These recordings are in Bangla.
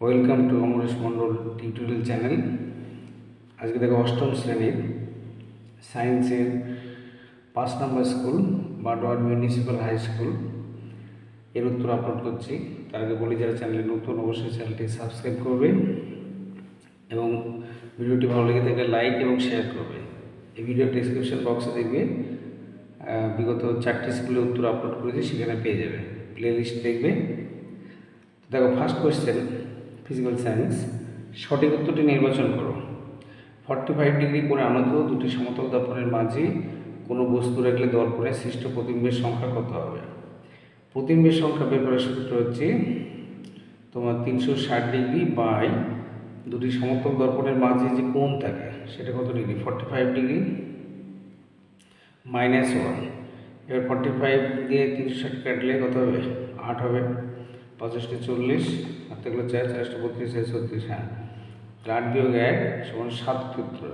Welcome to Amaresh Mondal tutorial channel আজকে দেখো অষ্টম শ্রেণির সায়েন্সের পাঁচ নম্বর স্কুল বাডোয়ার মিউনিসিপ্যাল হাই স্কুলের উত্তর আপলোড করছি। তার আগে বলি, যারা চ্যানেলে নতুন, অবশ্যই চ্যানেলটি সাবস্ক্রাইব করবে এবং ভিডিওটি ভালো লেগে থাকলে লাইক এবং শেয়ার করবে। এই ভিডিও ডিসক্রিপশন বক্সে দেখবে বিগত চারটি স্কুলে উত্তর আপলোড করেছি, সেখানে পেয়ে যাবে। প্লে লিস্ট দেখবে দেখো ফার্স্ট কোয়েশ্চেন ফিজিক্যাল সায়েন্স সঠিক উত্তরটি নির্বাচন করো। ফর্টি ফাইভ ডিগ্রি করে আনত, দুটি সমতল দর্পণের মাঝে কোনো বস্তু রাখলে দর্পণে সৃষ্ট প্রতিবিম্বের সংখ্যা কত হবে? প্রতিবিম্বের সংখ্যা বের করার সূত্র হচ্ছে তোমার তিনশো ষাট ডিগ্রি বাই দুটি সমতল দর্পণের মাঝে যে কোণ থাকে, সেটা কত degree forty five degree minus one এবার ফর্টি ফাইভ দিয়ে তিনশো ষাট কাটলে কত হবে? আট হবে। পঁচাশটি চল্লিশ। থাকল চার চারশো বত্রিশ, চার ছত্রিশ হ্যাঁ। তাহলে আট বিয়োগ এক সমান সাত উত্তর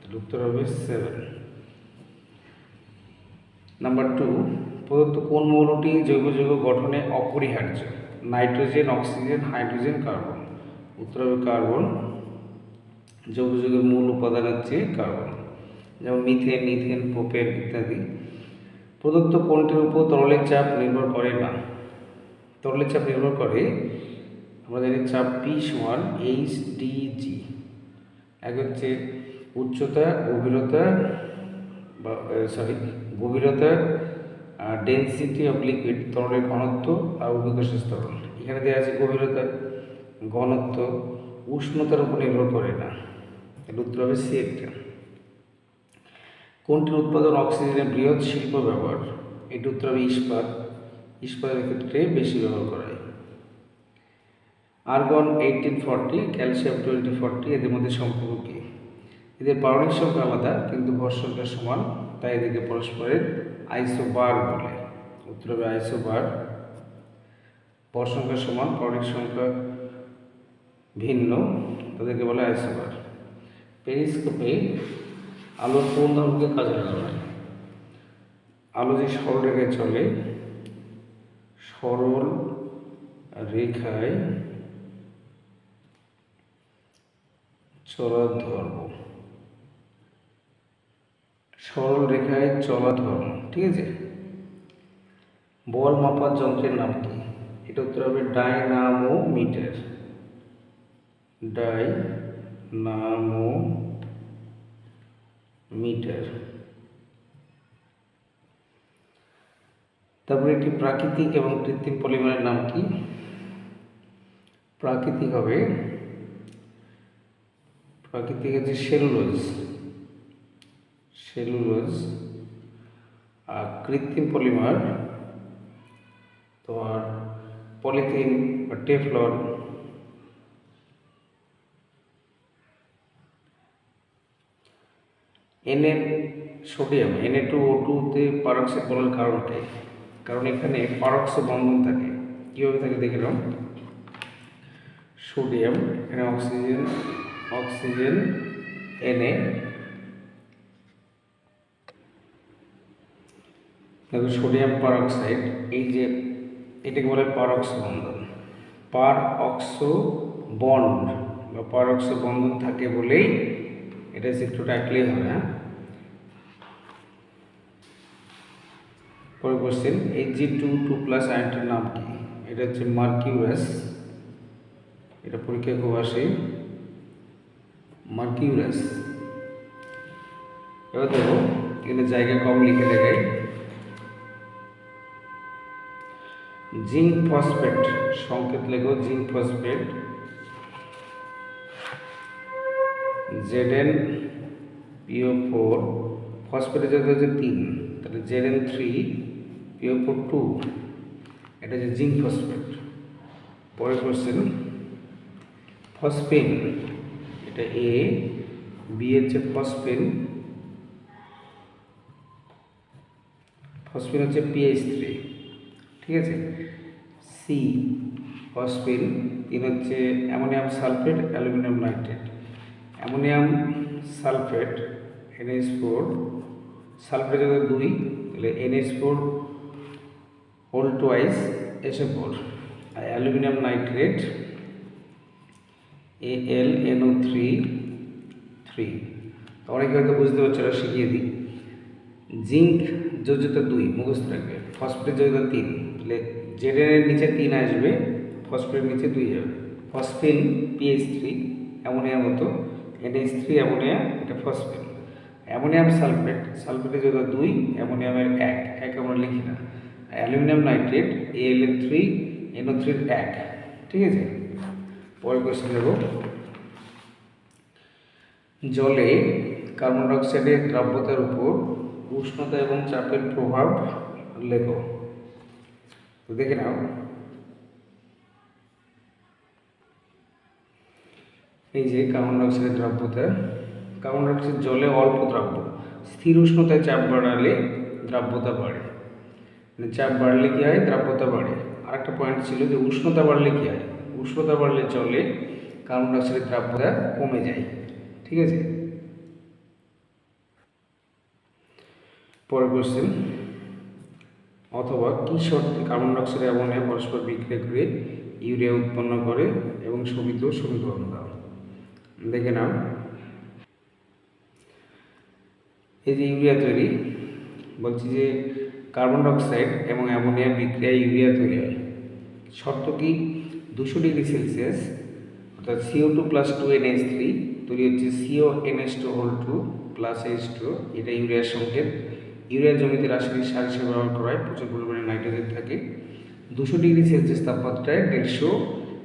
তাহলে উত্তর হবে সেভেন নাম্বার টু প্রদত্ত কোন মৌলটি জৈব যৌগ গঠনে অপরিহার্য? Nitrogen, oxygen, hydrogen, carbon. উত্তর হবে কার্বন। জৈব যৌগের মূল উপাদান হচ্ছে কার্বন। যেমন মিথেন নিথেন প্রোপেন ইত্যাদি। প্রদত্ত কোনটির উপর তরলের চাপ নির্ভর করে না? তরলের চাপ নির্ভর করে জানি চাপ পি সমান এইচ ডি জি এক হচ্ছে উচ্চতা, গভীরতা সরি গভীরতা ডেন্সিটি অফ লিকুইড তরলের ঘনত্ব আর অভিকোষের তরল এখানে দেওয়া আছে গভীরতা, ঘনত্ব, উষ্ণতার উপর নির্ভর করে না। এর উত্তর হবে সি একটা। কোনটির উৎপাদন অক্সিজেনের বৃহৎ শিল্প ব্যবহার? এটি উত্তর হবে ইস্পাত। ইস্পাতের ক্ষেত্রে বেশি ব্যবহার করা argon eighteen forty calcium twenty forty এদের মধ্যে সম্পর্ক কী? এদের পারমাণবিক সংখ্যা আলাদা, কিন্তু ভর সংখ্যা সমান, তাই এদেরকে পরস্পরের আইসোবার বলে। উত্তর হবে আইসোবার ভর সংখ্যা সমান, পারমাণবিক সংখ্যা ভিন্ন, তাদেরকে বলে আইসোবার পেরিস্কোপে আলোর কোন ধর্মকে কাজে লাগানো আলো যে সরল রেখায় চলে, সরল রেখায় চলার ধর্ম। সরল রেখায় চলা ধর্ম, ঠিক আছে? বল মাপার যন্ত্রের নাম কি? এটা উত্তর হবে ডাইনামো মিটার তারপরে একটি প্রাকৃতিক এবং কৃত্রিম পলিমারের নাম কি? প্রাকৃতিক হবে প্রাকৃতিক হচ্ছে সেলুলোজ। সেলুলোজ, আর কৃত্রিম পলিমার, তোমার পলিথিন বা Teflon NA sodium NA two O টুতে পারক্সাইড বলার কারণটা কারণ এখানে পারক্স বন্ধন থাকে। কীভাবে থাকে দেখে নাও। সোডিয়াম, এখানে অক্সিজেন অক্সিজেন এনএ দেখো সোডিয়াম পারক্সাইড, এই যে এটাকে বলে পারক্স বন্ধন পার অক্সো বন্ড বা পারক্স বন্ধন থাকে বলেই এটা চিত্রটা আঁকলেই হবে হ্যাঁ? পরে কোশ্চেন এই জি টু টু প্লাস আয়নটার নাম কি? এটা হচ্ছে মার্কিউরাস। এটা পরীক্ষায় খুব আসে। মার্কিউরাস। এবার দেখো, এখানে জায়গা কম লিখে দেখাই। জিঙ্ক ফসফেট, সংকেত লেখো, zinc phosphate. ZN PO four ফসফেটের যদি হচ্ছে তিন, তাহলে ZN three PO four two এটা হচ্ছে জিঙ্ক ফসফেট। পরের কোশ্চেন ফসফেন এটা এ বি হচ্ছে ফসফেন ফসফেন হচ্ছে পিএইচ থ্রি ঠিক আছে? সি ফসফেন তিন হচ্ছে ammonium sulphate aluminium nitrate ammonium sulphate NH four sulphate যদি দুই, তাহলে এনএইচ ফোর হোল টোয়াইস এসে four R aluminium nitrate A L NO three three অনেকে হয়তো বুঝতে পারছ ওরা শিখিয়ে দিই। জিঙ্ক যোজ্যতা দুই, মুখস্থ রাখবে। ফসফেট যোজ্যতা তিন, তাহলে জেডের নিচে তিন আসবে ফসফেটের নিচে দুই যাবে ফসফিন পিএইচ থ্রি অ্যামোনিয়ার মতো। এনএইচ থ্রি অ্যামোনিয়া, এটা ফসফেট অ্যামোনিয়াম সালফেট সালফেটের যোজ্যতা দুই, অ্যামোনিয়ামের এক। এক আমরা লিখি না। Aluminium nitrate L three NO থ্রির এক। ঠিক আছে? পরের কোয়েশ্চেন দেবো জলে কার্বন ডাইঅক্সাইডের দ্রাব্যতার উপর উষ্ণতা এবং চাপের প্রভাব লেখো তো দেখে নাও। এই যে কার্বন ডাইঅক্সাইডের দ্রাব্যতা কার্বন ডাইঅক্সাইড জলে অল্প দ্রাব্য, স্থির উষ্ণতায় চাপ বাড়ালে দ্রাব্যতা বাড়ে। মানে চাপ বাড়লে কী হয়? দ্রাব্যতা বাড়ে। আর একটা পয়েন্ট ছিল যে উষ্ণতা বাড়লে কী হয়? উষ্ণতা বাড়লে জলে কার্বন ডাইঅক্সাইডের দ্রাব্যতা কমে যায়। ঠিক আছে? পরের কোশ্চেন অথবা কী শর্তে কার্বন ডাইঅক্সাইড অ্যামোনিয়া পরস্পর বিক্রিয়া করে ইউরিয়া উৎপন্ন করে এবং সমিত সমীকরণ দাও। দেখে নাও। এই যে ইউরিয়া তৈরি, বলছি যে কার্বন ডাইঅক্সাইড এবং অ্যামোনিয়া বিক্রিয়ায় ইউরিয়া তৈরি হয়। শর্ত কি? দুশো ডিগ্রি সেলসিয়াস, অর্থাৎ CO two plus two N H three তৈরি হচ্ছে CO N H two whole two plus H two এটা ইউরিয়ার সংকেত। ইউরিয়া জমিতে রাসায়নিক সার হিসেবে ব্যবহার করায় প্রচুর পরিমাণে নাইট্রোজেন থাকে। দুশো ডিগ্রি সেলসিয়াস তাপমাত্রায় দেড়শো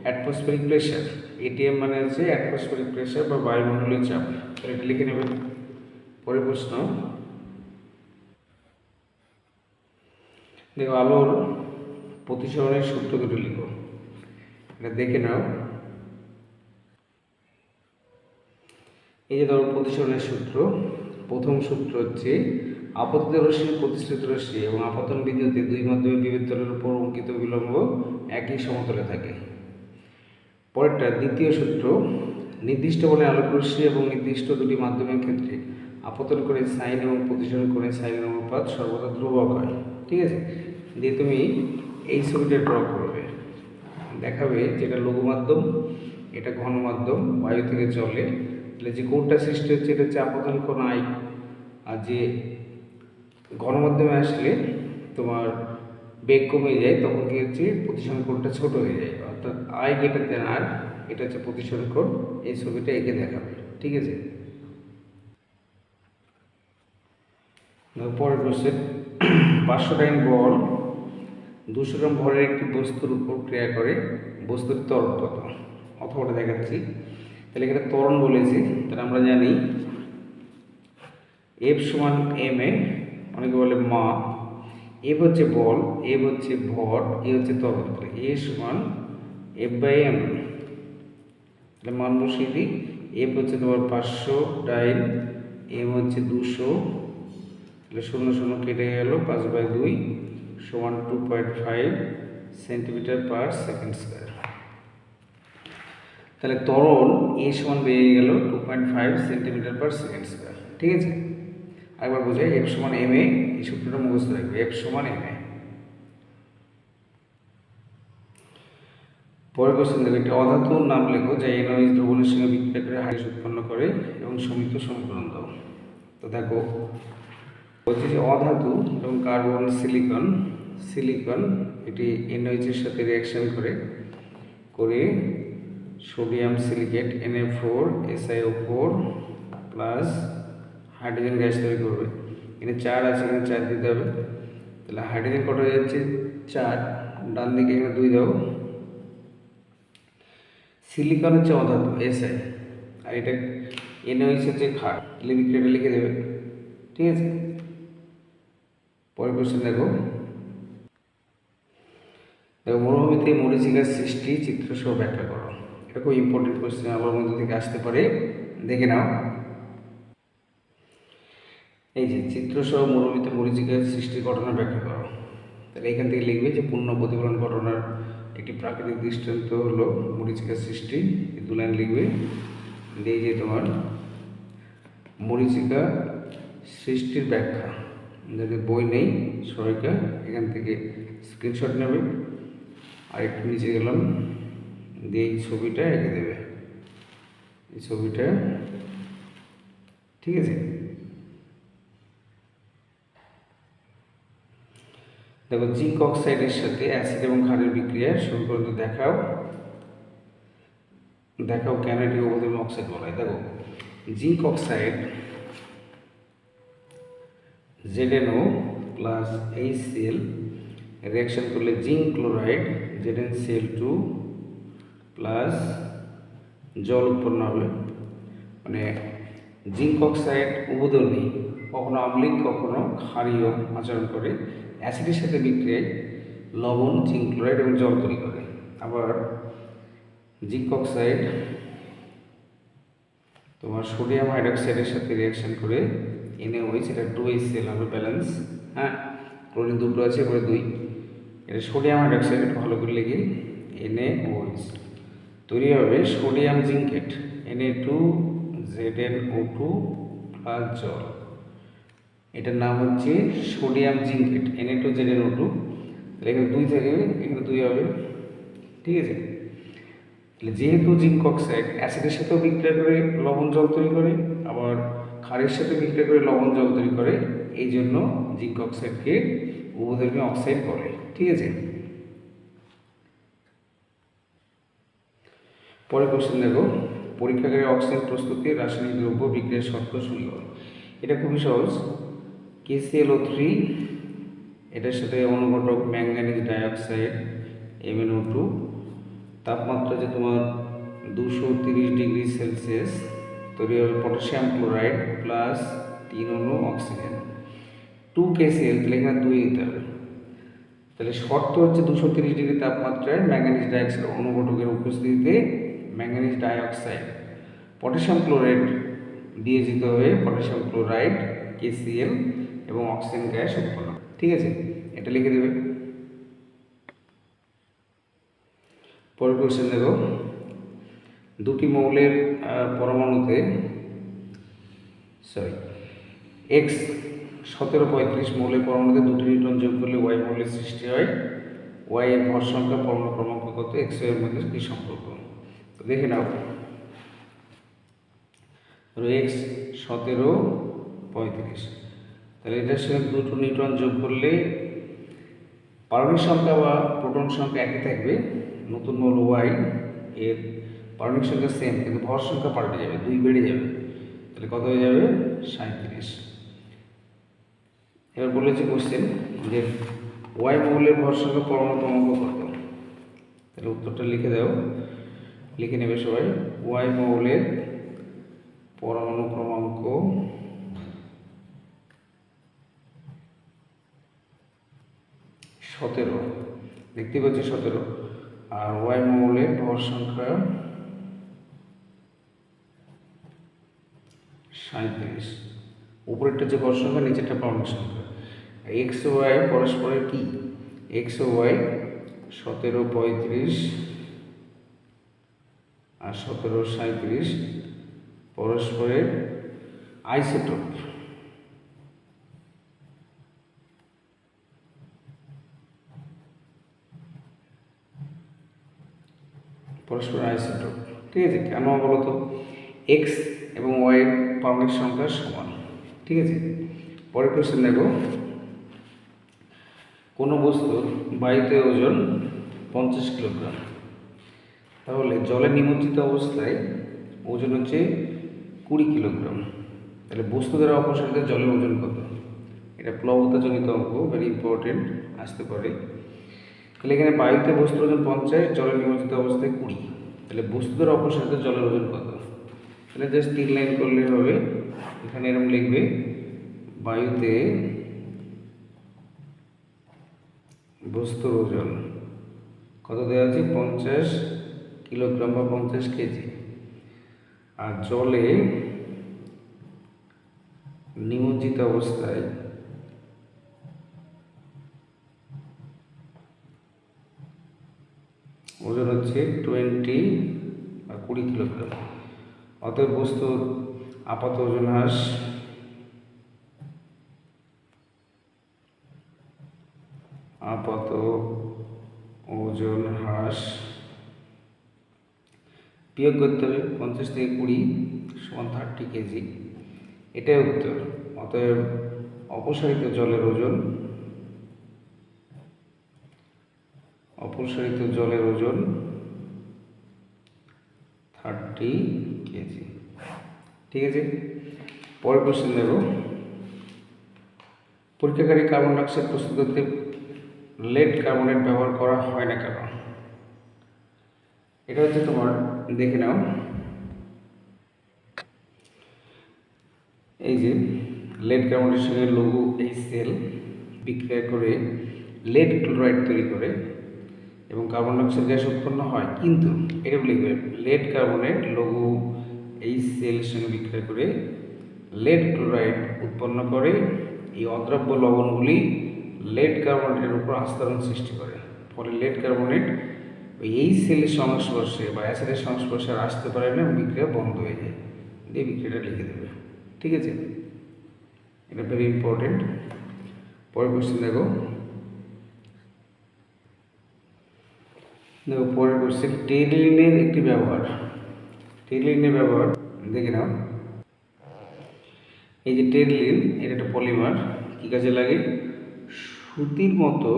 অ্যাটমসফেরিক প্রেশার এটিএম মানে হচ্ছে অ্যাটমসফেরিক প্রেশার বা বায়ুমণ্ডলীয় চাপ। এটা লিখে নেবেন। পরের প্রশ্ন। দেখো আলোর প্রতিসরণের সূত্র দুটো লিখো। এটা দেখে নাও। এই যে ধরো প্রতিসরণের সূত্র, প্রথম সূত্র হচ্ছে আপতিত রশ্মি প্রতিশ্রুত রশ্মি এবং আপাতন বিদ্যুতে দুই মাধ্যমে বিবর্তনের উপর অঙ্কিত বিলম্ব একই সমতলে থাকে। পরেরটা, দ্বিতীয় সূত্র, নির্দিষ্ট বলে আলোক রশ্মি এবং নির্দিষ্ট দুটি মাধ্যমের ক্ষেত্রে আপতন করে সাইন এবং প্রতিসরণ করে সাইনের অনুপাত সর্বদা ধ্রুবক হয়। ঠিক আছে? দিয়ে তুমি এই ছবিটা ড্র করবে। দেখাবে যেটা লঘু মাধ্যম এটা ঘন মাধ্যম বায়ু থেকে চলে। তাহলে যে কোনটা সৃষ্টি হচ্ছে এটা হচ্ছে আপতন কোণ আই। আর যে গণমাধ্যমে আসলে তোমার বেগ কমে যায়, তখন কি হচ্ছে? প্রতিসরণ কোণটা ছোট হয়ে যায়। অর্থাৎ আই গেটার দেন আর, এটা হচ্ছে প্রতিসরণ কোণ। এই ছবিটা এঁকে দেখাবে। ঠিক আছে? পরের কোশ্চেন পাঁচশো টাইম বল দুশো গ্রাম ভরের একটি বস্তুর উপর ক্রিয়া করে, বস্তুর ত্বরণ কত অথবাটা দেখাচ্ছি। তাহলে এখানে ত্বরণ বলেছি, তাহলে আমরা জানি এফ সমান এম এ অনেকে বলে মা। এফ হচ্ছে বল এফ হচ্ছে ভর এ হচ্ছে ত্বরণ। তাহলে এ সমান এফ বাই এম তাহলে মান বসিয়ে দিই। এফ হচ্ছে তোমার পাঁচশো, ডাইন এম হচ্ছে দুশো। তাহলে শূন্য শূন্য কেটে গেল, পাঁচ বাই দুই। সমান two point five centimetre per second square তাহলে ত্বরণ এ সমান বেরিয়ে গেল two point five centimetre per second square ঠিক আছে? আরেকবার বোঝাই এফ সমান এম এ এই সূত্রটা মুখস্থ রাখবে এফ সমান এম এ পরের কোশ্চেন দেখো, একটি অধাতুর নাম লেখো যা এনওএইচ দ্রবণের সঙ্গে বিক্রিয়া করে হাইস উৎপন্ন করে এবং সমিত সমীকরণ দাও। তো দেখো বলছি যে অধাতু এবং কার্বন সিলিকন সিলিকন এটি এনওএইচের সাথে রিয়াকশন করে। করে sodium silicate NA four SIO four plus hydrogen gas তৈরি করবে। এখানে চার আছে, এখানে চার দিতে হবে। তাহলে হাইড্রোজেন হয়ে যাচ্ছে? চার। ডান দিকে এখানে দুই দাও। সিলিকন হচ্ছে অধাতু এসআই আর এটা এনওএইচ হচ্ছে খাট বিক্রিয়াটা লিখে দেবে। ঠিক আছে? পরের কোশ্চেন দেখো। দেখো মরুভূমিতে মরিচিকার সৃষ্টি চিত্রসহ ব্যাখ্যা করো। এটা খুব ইম্পর্টেন্ট কোশ্চেন আমার মধ্যে থেকে আসতে পারে। দেখে নাও। এই যে চিত্রসহ মরুভূমিতে মরিচিকার সৃষ্টির ঘটনা ব্যাখ্যা করো। তাহলে এখান থেকে লিখবে যে পূর্ণ প্রতিফলন ঘটনার একটি প্রাকৃতিক দৃষ্টান্ত হলো মরিচিকার সৃষ্টি। দু লাইন লিখবে। দিয়ে যে তোমার মরিচিকা সৃষ্টির ব্যাখ্যা। যাদের বই নেই, সবাইকে এখান থেকে স্ক্রিনশট নেবে। আর একটু নিচে গেলাম, দিয়ে এই ছবিটা এঁকে দেবে। এই ছবিটা, ঠিক আছে? দেখো, জিঙ্ক অক্সাইডের সাথে অ্যাসিড এবং ক্ষারের বিক্রিয়া শুরু পর্যন্ত দেখাও। দেখাও কেন এটি অবধর্মী অক্সাইড বলা হয়। দেখো, zinc oxide ZNO plus H CL reaction করলে zinc chloride ZN CL two plus জল উৎপন্ন হবে। মানে জিঙ্ক অক্সাইড উবোধর্মী কখনো আম্লিক কখনো ক্ষারীয় আচরণ করে। অ্যাসিডের সাথে বিক্রিয়ায় লবণ জিঙ্ক ক্লোরাইড এবং জল তৈরি করে। আবার জিঙ্ক অক্সাইড তোমার সোডিয়াম হাইড্রক্সাইডের সাথে রিয়াকশন করে এনে ওই সেটা টু এইচ সেল হবে ব্যালেন্স হ্যাঁ? ক্লোরিন দুটো আছে, এবারে দুই। এটা সোডিয়াম হাইড্রক্সাইড একটু ভালো করে লিখি এনএ ওইচ তৈরি হবে sodium zincate NA two Z N O two plus জল। এটার নাম হচ্ছে sodium zincate NA two Z N O two এখানে দুই থাকে, এখানে দুই হবে। ঠিক আছে? তাহলে যেহেতু জিঙ্ক অক্সাইড অ্যাসিডের সাথেও বিক্রিয়া করে, লবণ জল তৈরি করে, আবার ক্ষারের সাথে বিক্রিয়া করে লবণ জল তৈরি করে, এই জন্য জিঙ্ক অক্সাইডকে উপধর্মী অক্সাইড বলে, ঠিক আছে? পরে কোশ্চেন দেখো, পরীক্ষাগারে অক্সিজেন প্রস্তুতি, রাসায়নিক দ্রব্য বিক্রিয়ার শর্ত শুরু এটা খুবই সহজ। কেসিএলও থ্রি এটার সাথে অনুঘটক ম্যাঙ্গানিজ ডাইঅক্সাইড এমএনও টু তাপমাত্রা যে তোমার দুশো তিরিশ ডিগ্রি সেলসিয়াস তৈরি হবে পটাশিয়াম ক্লোরাইড প্লাস তিন অণু অক্সিজেন টু কেসিএল তাহলে এখানে দুই দিতে হবে। তাহলে শর্ত হচ্ছে দুশো তিরিশ ডিগ্রি তাপমাত্রায় ম্যাঙ্গানিজ ডাইঅক্সাইড অনুঘটকের উপস্থিতিতে ম্যাঙ্গানিজ ডাইঅক্সাইড পটাশিয়াম ক্লোরাইড দিয়ে যেতে হবে পটাশিয়াম ক্লোরাইড কেসিএল এবং অক্সিজেন গ্যাস উৎপন্ন। ঠিক আছে? এটা লিখে দেবে। পরের কোশ্চেন দেখো দুটি মৌলের পরমাণুতে সরি এক্স সতেরো পঁয়ত্রিশ মৌলের পরমাণুতে দুটি নিউট্রন যোগ করলে ওয়াই মৌলের সৃষ্টি হয়। ওয়াই এর ভর সংখ্যা পরমাণু ক্রমাঙ্ক কত? এক্সের মধ্যে কী সম্পর্ক? তো দেখে নাও। এক্স সতেরো পঁয়ত্রিশ। তাহলে এটার সঙ্গে দুটো নিউট্রন যোগ করলে পারমাণবিক সংখ্যা বা প্রোটন সংখ্যা একই থাকবে। নতুন মৌল ওয়াই এর পারমাণবিক সংখ্যা সেম কিন্তু ভর সংখ্যা পাল্টে যাবে, দুই বেড়ে যাবে। তাহলে কত হয়ে যাবে? সাঁত্রিশ এবার বলেছে কোশ্চেন যে ওয়াই মৌলের ভর সংখ্যা পরমাণু ক্রমাঙ্ক কত? তাহলে উত্তরটা লিখে দাও। লিখে নেবে সবাই ওয়াই মৌলের পরমাণু ক্রমাঙ্ক সতেরো। দেখতে পাচ্ছি সতেরো। আর ওয়াই মৌলের ভর সংখ্যা সাঁত্রিশ উপরেরটা যে ভর সংখ্যা, নিচেরটা পারমাণবিক সংখ্যা। এক্স ওয়াই পরস্পরের কি? এক্স ওয়াই সতেরো পঁয়ত্রিশ আর সতেরো সাঁত্রিশ পরস্পরের আইসোটোপ। পরস্পর আইসোটোপ। ঠিক আছে, কেন বলো তো? এক্স এবং ওয়াই পারমাণবিক সংখ্যা সমান। ঠিক আছে? পরের কোশ্চেন দেখো। কোনো বস্তুর বায়ুতে ওজন পঞ্চাশ কিলোগ্রাম। তাহলে জলে নিমজ্জিত অবস্থায় ওজন হচ্ছে কুড়ি কিলোগ্রাম। তাহলে বস্তু দ্বারা অপসারিত জলের ওজন কত? এটা প্লবতাজনিত অঙ্ক ভেরি ইম্পর্টেন্ট আসতে পারে। তাহলে এখানে বায়ুতে বস্তুর ওজন পঞ্চাশ, জলে নিমজ্জিত অবস্থায় কুড়ি। তাহলে বস্তু দ্বারা অপসারিত জলের ওজন কত? তাহলে জাস্ট তিন লাইন করলে হবে। এখানে এরকম লিখবে, বায়ুতে বস্তুর ওজন। কত দেওয়া আছে? পঞ্চাশ কিলোগ্রাম বা পঞ্চাশ কেজি। আর জলে নিমজ্জিত অবস্থায় ওজন হচ্ছে টোয়েন্টি বা কুড়ি কিলোগ্রাম। অতএব বস্তুর আপাত ওজন হ্রাস। আপাত ওজন হ্রাস। বিয়োগ করতে হবে পঞ্চাশ থেকে কুড়ি সমান থার্টি কেজি এটাই উত্তর। অতএব অপসারিত জলের ওজন। অপসারিত জলের ওজন থার্টি কেজি ঠিক আছে? পরের কোশ্চেন দেখো। পরীক্ষাগারে কার্বন ডাইঅক্সাইড প্রস্তুত করতে লেড কার্বনেট ব্যবহার করা হয় না কেন? এটা হচ্ছে তোমার, দেখে নাও। এই যে লেড কার্বনের সঙ্গে লঘু এই সেল বিক্রিয়া করে লেড ক্লোরাইড তৈরি করে এবং কার্বন ডাইঅক্সাইড গ্যাস উৎপন্ন হয়। কিন্তু, এটা লিখবে লেড কার্বনেট লঘু এই সেলের সঙ্গে বিক্রিয়া করে লেড ক্লোরাইড উৎপন্ন করে। এই অদ্রব্য লবণগুলি লেড কার্বনেটের উপর আস্তরণ সৃষ্টি করে। ফলে লেড কার্বনেট এই সেলের সংস্পর্শে বা অ্যাসিডের সংস্পর্শে আর আসতে পারে না বিক্রিয়া বন্ধ হয়ে যায়। দিয়ে বিক্রিয়াটা লিখে দেবে। ঠিক আছে? এটা ভেরি ইম্পর্টেন্ট পরের কোশ্চেন দেখো। দেখো, পরের কোশ্চেন টেলিনের একটি ব্যবহার। টেলিনের ব্যবহার, দেখে নাও। এই যে টেরলিন এটা একটা পলিমার কী কাজে লাগে? সুতির মতো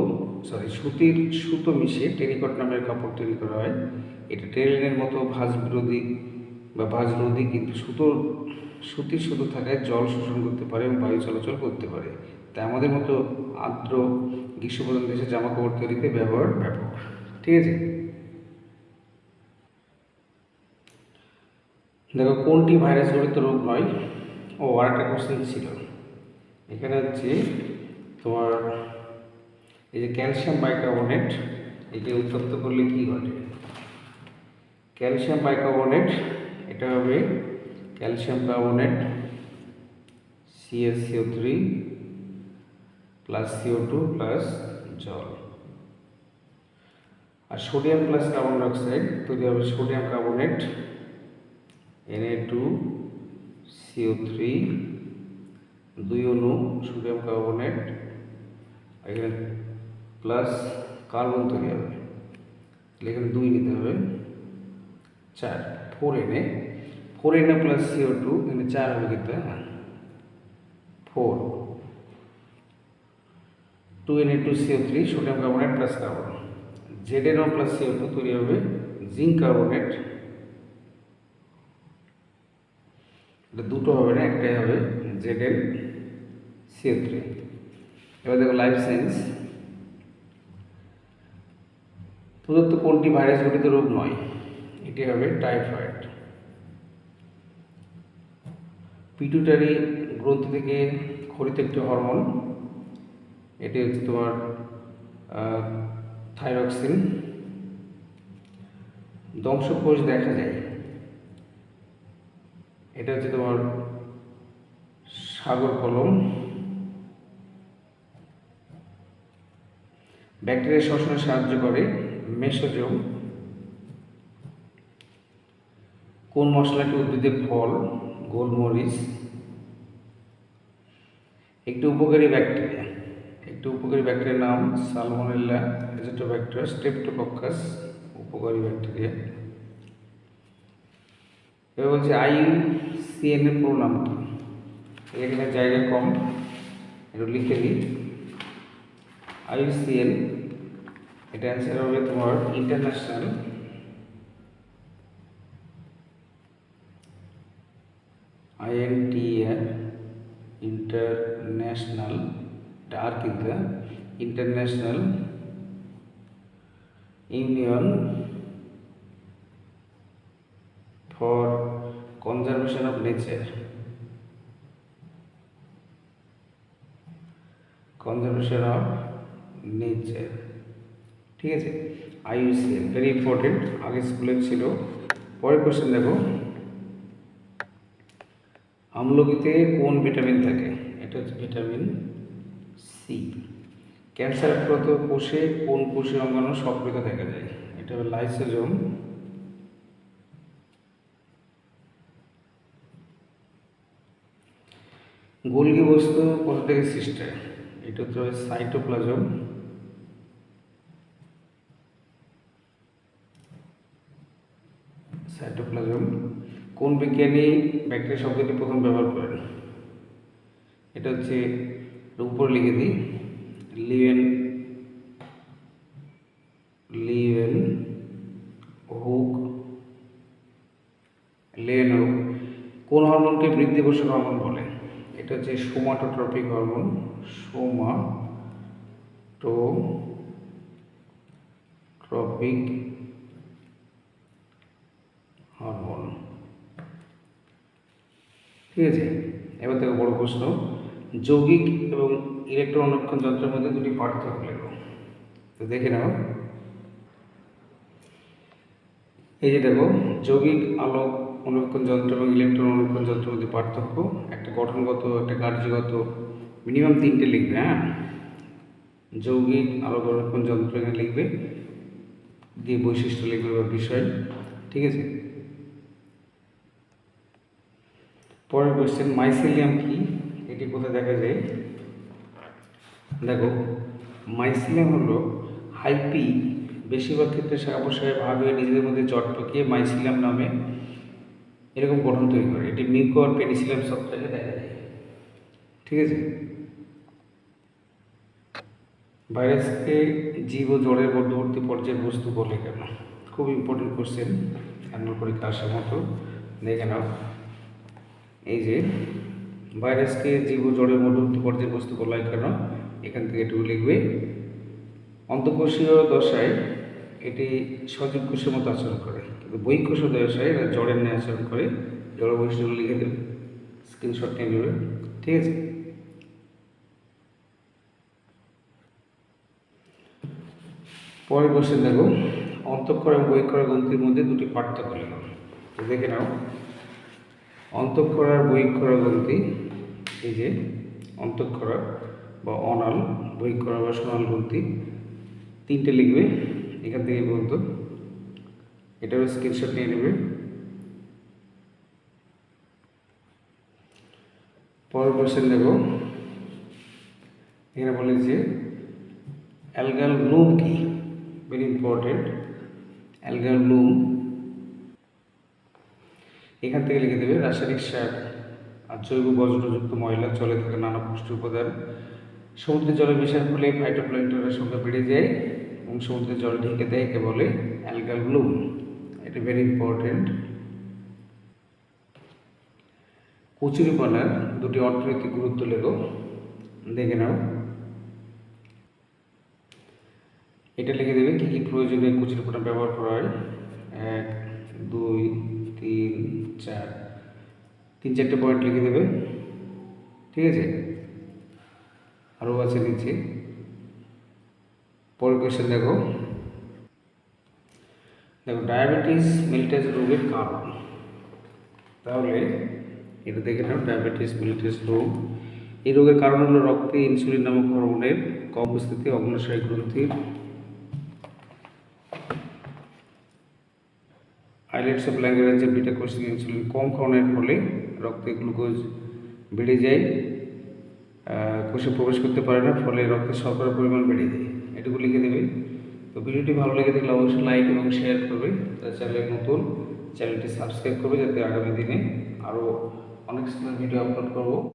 সরি সুতির সুতো মিশিয়ে টেরিকট নামের কাপড় তৈরি করা হয়। এটা টেরলিনের মতো ভাঁজ বিরোধী বা ভাঁজ রোধী কিন্তু সুতোর সুতির সুতো থাকায় জল শোষণ করতে পারে এবং বায়ু চলাচল করতে পারে। তাই আমাদের মতো আর্দ্র গ্রীষ্মপ্রধান দেশে জামা কাপড় তৈরিতে ব্যবহার ব্যাপক। ঠিক আছে? দেখো, কোনটি ভাইরাস জড়িত রোগ নয়? ও আরেকটা কোশ্চেন ছিল। এখানে হচ্ছে তোমার এই যে ক্যালসিয়াম বাইকার্বনেট একে উত্তপ্ত করলে কি ঘটে? ক্যালসিয়াম বাইকার্বনেট এটা হবে calcium carbonate CACO three plus CO two plus জল। আর সোডিয়াম প্লাস কার্বন ডাইঅক্সাইড তৈরি হবে sodium carbonate NA two CO three দুই অণু সোডিয়াম কার্বনেট এখানে প্লাস কার্বন তৈরি হবে। এখানে দুই নিতে হবে। চার ফোর এনে ফোর এনে প্লাস সিও টু এখানে চার হবে কিন্তু হ্যাঁ? Four two N two CO three sodium carbonate plus carbon Z N plus CO two তৈরি হবে জিঙ্ক কার্বনেট এটা দুটো হবে না, একটাই হবে জেড এন সিও থ্রি। এবার দেখো লাইফ সায়েন্স প্রদত্ত কোনটি ভাইরাস ঘটিত রোগ নয়? এটি হবে টাইফয়েড পিটুটারি গ্রন্থি থেকে খরিত একটি হরমোন এটি হচ্ছে তোমার থাইরক্সিন ধ্বংসকোষ দেখা যায়। এটা হচ্ছে তোমার সাগর কলম। ব্যাকটেরিয়া শ্বসনে সাহায্য করে মেসোজোম। কোন মশলাটি উদ্ভিদের ফল, গোলমরিচ? একটি উপকারী ব্যাকটেরিয়া। একটি উপকারী ব্যাকটেরিয়ার নাম সালমোনেল্লা এজোটোব্যাক্টার স্টেপটোকক্কাস উপকারী ব্যাকটেরিয়া। এবার বলছে আইইউসিএন এর পুরো নাম কি এখানে জায়গা কম, একটু লিখে দিই। আইইউসিএন এটা অ্যান্সার হবে তোমার ইন্টারন্যাশনাল আইএনটিএফ ইন্টারন্যাশনাল এটা আর কিন্তু international union for conservation of nature conservation of nature ঠিক আছে? আইইউসিএন ভেরি ইম্পর্টেন্ট আগে স্কুলে ছিল। পরের কোশ্চেন দেখো। আমলকিতে কোন ভিটামিন থাকে? এটা হচ্ছে ভিটামিন সি ক্যান্সার আক্রান্ত কোষে কোন কোষে অঙ্গাণু সক্রিয় দেখা যায়? এটা হবে লাইসোজোম গোলগি বস্তু কোথা থেকে সৃষ্টি হয় এটা হচ্ছে সাইটোপ্লাজম। সাইটোপ্লাজম। কোন বিজ্ঞানী ব্যাকটেরিয়া শব্দটি প্রথম ব্যবহার করেন? এটা হচ্ছে উপর লিখে দিই। লিভেন লিভেন হুক। লেনো কোন হরমোনকে বৃদ্ধি পোষক হরমোন বলে? এটা হচ্ছে somatotropic hormone somatotropic hormone. ঠিক আছে? এবার থেকে বড় প্রশ্ন। যৌগিক এবং ইলেকট্রন অনুক্ষণ যন্ত্রের মধ্যে দুটি পার্থক্য লেখো। তো দেখে নাও। এই যে দেখো, যৌগিক আলোক অনুক্ষণ যন্ত্র এবং ইলেকট্রন অনুক্ষণ যন্ত্রের মধ্যে পার্থক্য, একটা গঠনগত, একটা কার্যগত মিনিমাম তিনটে লিখবে হ্যাঁ? যৌগিক আলোক অনুক্ষণ যন্ত্র এখানে লিখবে, দিয়ে বৈশিষ্ট্য লিখবে বা বিষয়, ঠিক আছে? পরের কোয়েশ্চেন মাইসেলিয়াম কি? এটি কোথায় দেখা যায়? দেখো মাইসেলিয়াম হলো হাইপি বেশিরভাগ ক্ষেত্রে প্রশাখায় ভাগ হয়ে নিজেদের মধ্যে জট পাকিয়ে মাইসিলিয়াম নামে এরকম গঠন তৈরি করে। এটি মিউকো আর পেনিসিলিয়াম সবটাকে দেখা যায়। ঠিক আছে? ভাইরাসকে জীব ও জড়ের মধ্যবর্তী পর্যায়ের বস্তু বলে কেন? খুব ইম্পর্টেন্ট কোশ্চেন অ্যানুয়াল পরীক্ষা আসার মতো দেখে নাও। এই যে, ভাইরাসকে জীব ও জড়ের মধ্যবর্তী পর্যায়ের বস্তু বলা হয় কেন? এখান থেকে এটুকু লিখবে। অন্তঃকোষীয় দশায় এটি সজীব কোষের মতো আচরণ করে। বহিঃকোষ দশায় এরা জড়ের নিয়ে আচরণ করে, জড় বৈশিষ্ট্যগুলো লিখে দেবে স্ক্রিনশট নিয়ে নেবে ঠিক আছে? পরের কোশ্চেন দেখো। অন্তঃক্ষর এবং বহিঃক্ষরা গ্রন্থির মধ্যে দুটি পার্থক্য লেখো। দেখে নাও। অন্তঃক্ষরা আর বহিঃক্ষরা গ্রন্থি, এই যে অন্তঃক্ষরা বা অনাল বহিঃক্ষরা বা সোনাল গ্রন্থি, তিনটে লিখবে এখান থেকে বলতো এটারও স্ক্রিনশট নিয়ে নেবে। পরের কোশ্চেন দেখো। এখানে বলে যে অ্যালগাল ব্লুম কি? ভেরি ইম্পর্টেন্ট অ্যালগাল ব্লুম এখান থেকে লিখে দেবে, রাসায়নিক সার আর জৈব বজ্রযুক্ত ময়লা জলে থাকা নানা পুষ্টি উপাদান। সমুদ্রের জলে মেশার ফলে ফাইটোপ্ল্যাঙ্কটনের সংখ্যা বেড়ে যায় এবং সমুদ্রের জল ঢেকে দেয় একে বলে? অ্যালগাল ব্লুম ভেরি ইম্পর্টেন্ট কচুরিপানার দুটি অর্থনৈতিক গুরুত্ব লেগো দেখে নাও। এটা লিখে দেবে কী কী প্রয়োজনীয় কচুরিপানা ব্যবহার করা হয়। এক, দুই, তিন, চার। তিন, চারটে পয়েন্ট লিখে দেবে। ঠিক আছে? আরও আছে নিচে। পরের কোয়েশ্চেন দেখো। দেখো ডায়াবেটিস মিলিটাস রোগের কারণ তাহলে এটা দেখে নাও ডায়াবেটিস মিলিটাস রোগ এই রোগের কারণ হলো রক্তে ইনসুলিন নামক হরমোনের কম উপস্থিতি অগ্নাশয় গ্রন্থির আইলেটস অফ ল্যাঙ্গুয়েজের বিটা কোষিক ইনসুলিন কম খাওয়ানোর ফলে রক্তে গ্লুকোজ বেড়ে যায়। কোষে প্রবেশ করতে পারে না, ফলে রক্তের শর্করার পরিমাণ বেড়ে যায়। এটুকু লিখে দেবে। ভিডিওটি ভালো লেগে থাকলে অবশ্যই লাইক এবং শেয়ার করবে। তার চ্যানেলের নতুন, চ্যানেলটি সাবস্ক্রাইব করবে যাতে আগামী দিনে আরও অনেক সুন্দর ভিডিও আপলোড করব।